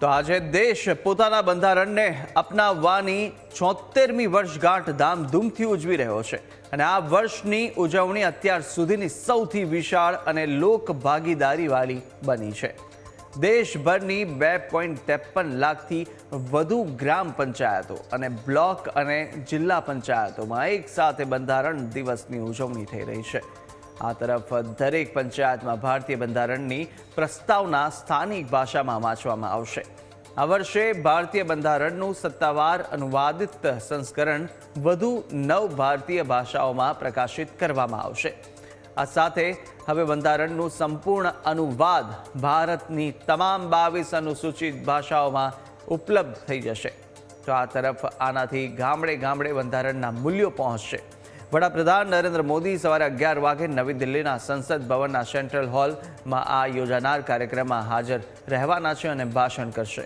તો આજે દેશ પોતાના બંધારણને અપનાવવાની છોતેરમી વર્ષગાંઠ ધામધૂમથી ઉજવી રહ્યો છે. અને આ વર્ષની ઉજવણી અત્યાર સુધીની સૌથી વિશાળ અને લોક ભાગીદારીવાળી બની છે. દેશભરની બે પોઈન્ટ ત્રેપન લાખથી વધુ ગ્રામ પંચાયતો અને બ્લોક અને જિલ્લા પંચાયતોમાં એક સાથે બંધારણ દિવસની ઉજવણી થઈ રહી છે. આ તરફ દરેક પંચાયતમાં ભારતીય બંધારણની પ્રસ્તાવના સ્થાનિક ભાષામાં વાંચવામાં આવશે. આ વર્ષે ભારતીય બંધારણનું સત્તાવાર અનુવાદિત સંસ્કરણ વધુ નવ ભારતીય ભાષાઓમાં પ્રકાશિત કરવામાં આવશે. આ સાથે હવે બંધારણનું સંપૂર્ણ અનુવાદ ભારતની તમામ બાવીસ અનુસૂચિત ભાષાઓમાં ઉપલબ્ધ થઈ જશે. તો આ તરફ આનાથી ગામડે ગામડે બંધારણના મૂલ્યો પહોંચશે. વડાપ્રધાન નરેન્દ્ર મોદી સવારે અગિયાર વાગે નવી દિલ્હીના સંસદ ભવનના સેન્ટ્રલ હોલમાં આ યોજાનાર કાર્યક્રમમાં હાજર રહેવાના છે અને ભાષણ કરશે.